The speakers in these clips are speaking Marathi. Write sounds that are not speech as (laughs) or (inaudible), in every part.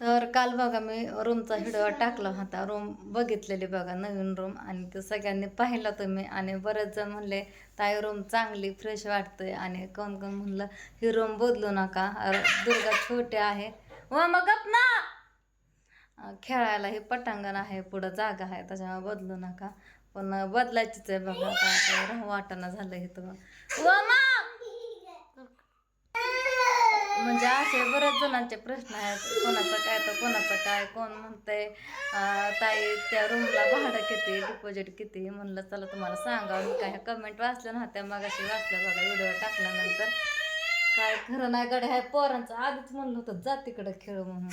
तर काल बघा मी रूमचा व्हिडिओ टाकला होता. रूम बघितलेली बघा नवीन रूम आणि ते सगळ्यांनी पाहिला तुम्ही. आणि बरेच जण म्हणले ताई रूम चांगली फ्रेश वाटते आणि कोण कोण म्हणलं ही रूम बदलू नका. दुर्गा छोटे आहे. व मग ना! खेळायला हे पटांगण आहे पुढं जागा आहे त्याच्यामुळे बदलू नका. पण बदलायचीच आहे बघा काय काय राहू वाटाणा झालं इथं. व मग म्हणजे असे बऱ्याच जणांचे प्रश्न आहेत. कोणाचं काय तर कोणाचं काय कोण म्हणतंय ताई त्या रूमला भाडं किती डिपॉझिट किती? म्हणलं चला तुम्हाला सांगावं. मी काय कमेंट वाचल्या नव्हत्या मग अशी वाचल्या बघा व्हिडिओ टाकल्यानंतर. काय खरं नाही गड्या ह्या पोरांचं आधीच म्हणलं होतं जा तिकडं खेळ म्हणून.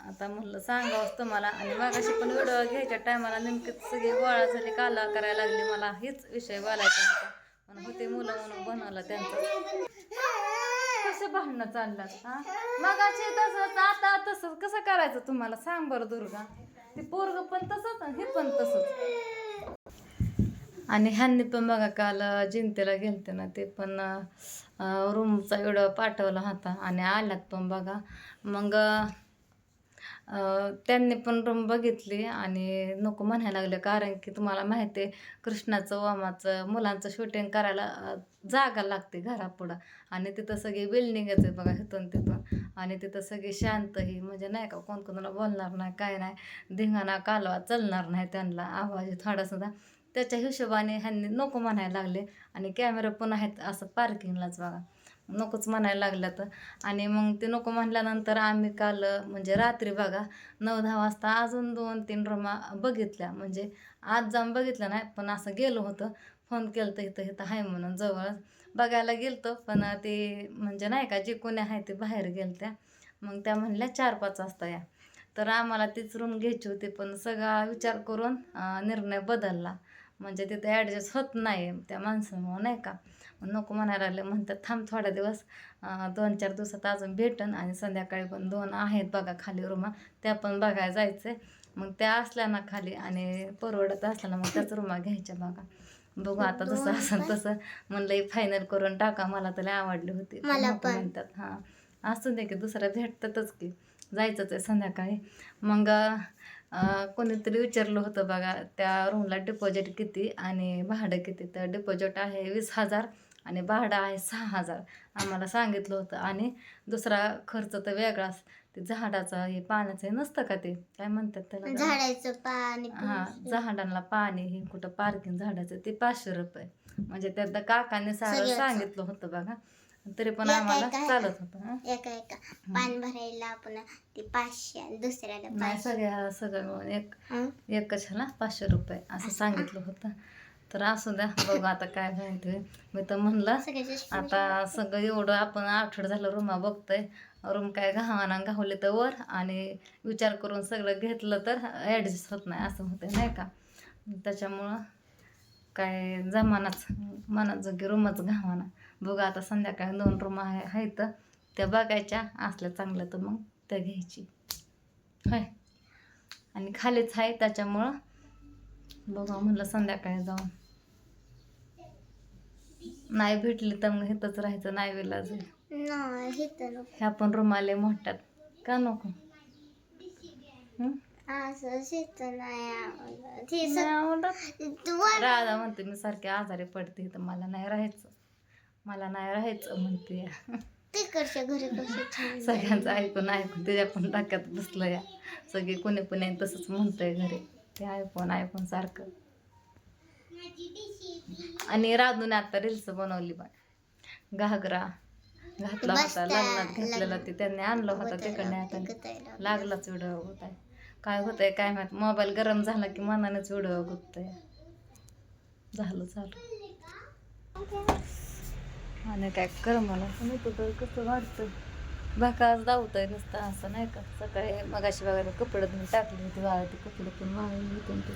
आता म्हणलं सांगावंच तुम्हाला. आणि मागाशी पण व्हिडिओ घ्यायच्या टायमाला नेमकी सगळी गोळा झाली काला करायला लागली मला हेच विषय बोलायचा होता. पण होते मुलं म्हणून बनवलं त्यांचं. कसं भांडणं चाललं हा? मगाशी तसंच आता तसंच. कसं करायचं तुम्हाला? सांग बरं दुर्गा. ते पोरग पण तसंच आणि हे पण तसंच. आणि ह्यांनी पण बघा काल जिंतेला गेलते ना ते पण रूमचा व्हिडिओ पाठवला होता. आणि आल्यात पण बघा. मग त्यांनी पण रूम बघितली आणि नको म्हणायला लागले. कारण की तुम्हाला माहिती आहे कृष्णाचं वामाचं मुलांचं शूटिंग करायला जागा लागते घरापुढं. आणि तिथं सगळी बिल्डिंगच आहे बघा इथून तिथून. आणि तिथं सगळी शांतही. म्हणजे नाही का कोण कोणाला बोलणार नाही काय नाही. धिंगाणा कालवा चालणार नाही त्यांना. आवाज थोडासुद्धा त्याच्या हिशोबाने ह्यांनी नको म्हणायला लागले. आणि कॅमेरा पण आहेत असं पार्किंगलाच बघा. नकोच म्हणायला लागलं तर आणि मग ते नको म्हणल्यानंतर आम्ही काल म्हणजे रात्री बघा नऊ दहा वाजता अजून दोन तीन रुमा बघितल्या. म्हणजे आज जाऊन बघितलं नाही पण असं गेलो होतं. फोन केलं तर इथं इथं आहे म्हणून जवळच. बघायला गेलतो पण ते म्हणजे नाही का जे कोणी आहे ते बाहेर गेलत्या. मग त्या म्हणल्या चार पाच वाजता या. तर आम्हाला तीच रूम घ्यायची होती पण सगळा विचार करून निर्णय बदलला. म्हणजे तिथं ॲडजस्ट होत नाही त्या माणसामुळं नाही का? नको म्हणायला लागले. म्हणतात थांब थोडा दिवस. दोन चार दिवसात अजून भेटन आणि संध्याकाळी पण दोन आहेत बघा खाली रूमा. त्या पण बघायला जायचं मग त्या असल्या ना खाली आणि परवडत असल्या ना मग त्याच रूमा घ्यायच्या बघा. बघू आता जसं असं तसं. म्हणलं फायनल करून टाका. मला तर लय आवडली होती. म्हणतात. हां. असू दे की दुसऱ्या भेटतातच की. जायचंच आहे संध्याकाळी. मग कोणीतरी विचारलं होतं बघा त्या रूमला डिपॉझिट किती आणि भाडं किती? तर डिपॉझिट आहे वीस हजार आणि भाडं आहे सहा हजार. आम्हाला सांगितलं होतं. आणि दुसरा खर्च तर वेगळाच. ते झाडाचा हे पाण्याचं हे नसतं का ते? काय म्हणतात त्याला झाडाचं पाणी हा झाडांना पाणी हे कुठं पार्किंग झाडाचं ते पाचशे रुपये. म्हणजे त्यात काकाने सारं. सांगितलं होतं बघा. तरी पण एका आम्हाला एका चालत होतं. एका एका पाणी भरायला आपण ते पाचशे आणि दुसऱ्याला नाही पाचशे. सगळ्या सगळं मिळून एक हं? एकच ह्याला पाचशे रुपये असं सांगितलं होतं. तर असू द्या बघू आता काय होईल ते मी तर म्हणलं सगळ्याचे आता सगळं एवढं आपण आठवड झालं रूमा बघतोय. रूम काय घावाना घावले तर वर आणि विचार करून सगळं घेतलं तर ॲडजस्ट होत नाही असं होतं नाही का? त्याच्यामुळं काय जमानाच मनात जोगी रूमच घावाना बघू आता संध्याकाळी दोन रूम आहे आहेत. त्या बघायच्या असल्या चांगल्या तर मग त्या घ्यायची. होय. आणि खालीच आहे त्याच्यामुळं बघा म्हणलं संध्याकाळी जाऊन. नाही भेटली तर मग इथंच राहायचं नाही विलाज हे. ह्या पण रुमाले मोठ्यात. का नको? असं शेत नाही आवडत. हे नाही सग- आवडत. तू वर- राधा म्हणते मी सारखे आजारी पडते तर मला नाही राहायचं मला नाही राहायचं म्हणते तिकडच्या घरी कशी छान सगळ्यांचं ऐकून ऐकून त्याच्या पण टाक्यात बसलं या सगळे कोणी कोणी तसंच म्हणतंय घरी ते ऐकून ऐकून सारखं आणि राधूने आता रील्स बनवली पण घागरा घातला होता आहे. लग्नात घेतलेला ते त्यांनी आणलं होता होतं तिकडे लागतं, आता. लागलाच व्हिडिओ होत आहे काय होतंय काय माहीत. मोबाईल गरम झाला की मनानेच व्हिडिओ गुततंय. झालं झालं. आणि काय कर मला इथं तर कसं वाटतं भाकाच धावतंय नुसतं असं नाही का? सकाळी मगाशी बघायला कपडे धुवून टाकले होते वाळते कपडे पण वाळून गुत्तंय.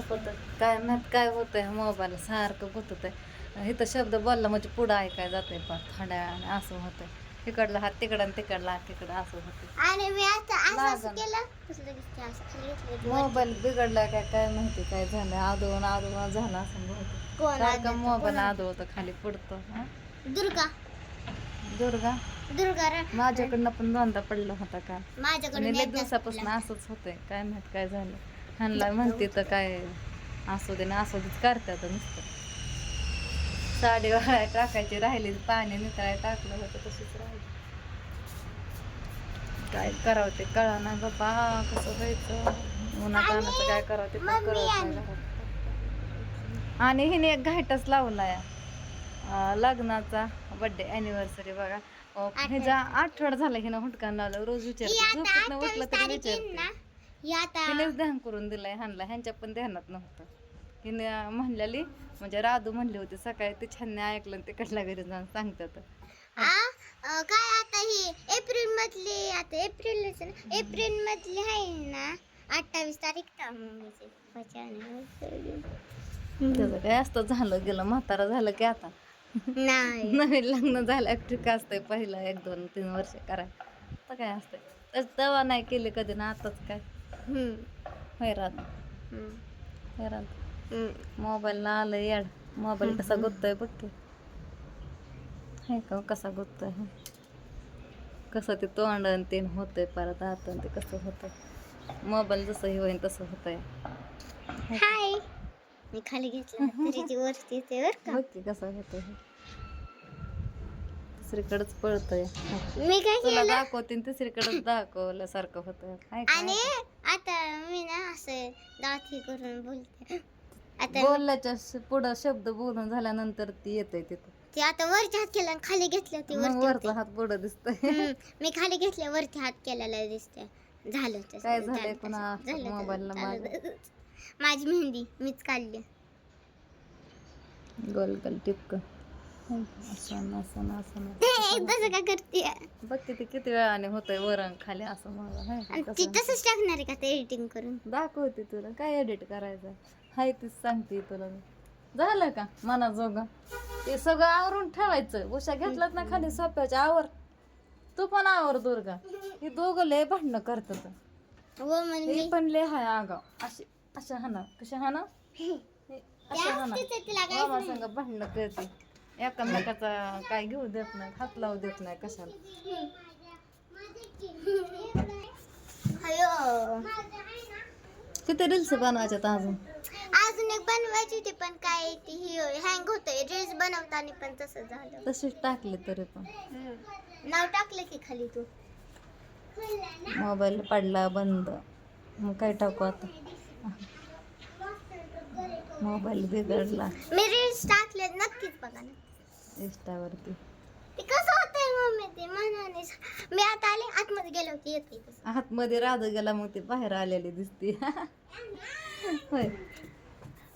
होतं. काय माहीत काय होतंय मोबाईल सारखं गुतत आहे इथं शब्द बोलला म्हणजे पुढं ऐकाय जातंय पण थोड्या वेळाने असं होतंय. तिकडला हात तिकडं आणि तिकडला हात तिकडं असं होतं. आणि मी आता असं असं लागन. केलं. कसं लगेच ते असं खाली घेतलं की मोबाईल बिघडला काय काय माहिती काय झालं. आदळून आदळून झालं असं बहुतेक कोण सारखं आदळतं, मोबाईल कोण आदळतो? खाली पडतो हं? दुर्गा. दुर्गा? दुर्गा रा- माझ्याकडनं पण दोनदा पडला होता का? माझ्याकडून आणि लय एकदाच दिवसापासून पडला. असंच होतंय. काय माहीत काय झालं. ह्यांना म्हणते तर काय असू दे ना असू देच करतात नुसतं. साडी वाळाय टाकायची राहिली पाणी नितळाय टाकलं होतं तशीच राहिली. काय? करावं ते कळा ना बाबा कसं व्हायचं? उन्हात आणायचं काय करावं ते पण आणि- हिने एक घाटच लावलाय. अं, लग्नाचा बर्थडे अॅनिव्हर्सरी बघा. ह्याचा आठवडा झाला हिनं हुटकान लावलं रोज विचारते आता झोपेतनं उठलं तरी विचारते. हिनेच ध्यान करून दिलंय ह्यांना ह्यांच्या पण ध्यानात नव्हतं. हिने म्हणलेली म्हणजे राधू म्हणली होती सकाळी ते छान ऐकलं आणि तिकडल्या घरी जाऊन सांगतात. काय आता ही एप्रिल आता एप्रिल एप्रिल मधली आहे ना अठ्ठावीस तारीख मम्मीची पचास. त्याचं काय असतं झालं गेलं म्हातारा झालं की आता. नाही. नवीन लग्न झालं ठीक असतंय पहिलं एक दोन तीन वर्ष कराय तर काय असतंय? तसं तेव्हा नाही केली कधी ना आताच काय? हैराण हैराण. मोबाईलला आलं याड. मोबाईल कसा गुततोय बघ की. हे का कसा गुततोय कसं ते तोंड आणि ते होतंय परत आत आणि ते कसं होतंय. मोबाईल जसं हे होईन तसं होतंय. हाय मी खाली घेतला तरी (laughs) वरती ते बर का? बघ की कसं होतंय हे. तिसरीकडेच पळतंय. मी काय तुला केलं? दाखवते तिसरीकडेच दाखवल्यासारखं होतंय. काय काय आणि आता मी ना असं दाती करून बोलते. आता बोलल्याच्या श- पुढं शब्द बोलून झाल्यानंतर ती येते तिथं. ते आता वरच्या हात केला आणि खाली घेतलं ते मग वरती वरचा होते. पुढं दिसतोय. मी खाली घेतल्या वरती हात केलेला दिसते झालं तसं, काय झालंय झालं पुन्हा? झालं तसं, मोबाईलला झालं माझ्या? तसं. माझी मेहंदी मीच काढली. गोल गोल टिपक. असं असं असं (laughs) तसं का करते बघ किती किती वेळाने होतंय वरण खाली असं मला हाय आणि ती कसं? तसंच टाकणार आहे का ते एडिटिंग करून? दाखवते तुला. काय एडिट करायचं हाय तीच सांगते तुला मी. झालं का मना जोग ते सगळं आवरून ठेवायचं. उशा घेतलात ना खाली सोप्याच्या आवर. तू पण आवर दुर्गा. हे दोघं लय भांडणं करतात. हो म्हणजे? हे पण लय हाय आगाव. अशी अशा हाना कशा हाना हे हाना मामा संग भांडणं करते. एकामेकाचा काय घेऊ देत नाही हात लावू देत नाही कशाला. किती रील्स बनवायच्यात अजून? एक बनवायची होती पण काय ती ही हँग होतंय. ड्रेस बनवताना पण तसं झालं. तशीच टाकली तरी पण. नाव टाकलं की खाली तू. मोबाईल पडला बंद. मग काय टाकू आता? मोबाईल बिघडला. मी रील्स टाकले नक्कीच बघा ना. इंस्टावरती ते कसं होतंय मम्मी? ते मनाने मी आता आले आतमध्ये गेले होते येते. तसं आतमध्ये राध गेला मग ती बाहेर आलेली दिसते. (laughs) होय.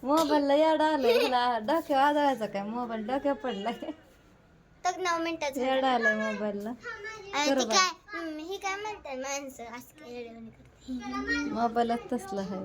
मोबाईलला याड आलंय मला डोक्यावर आदळायचा काय? मोबाईल डोक्यावर पडलाय. तर नऊ मिनिटाचं याड आलाय मोबाईलला. आणि ती बरोबर. काय हम्म, ही काय म्हणतात माणसं असं काय येड्यावानी करते मोबाईलच तसला आहे.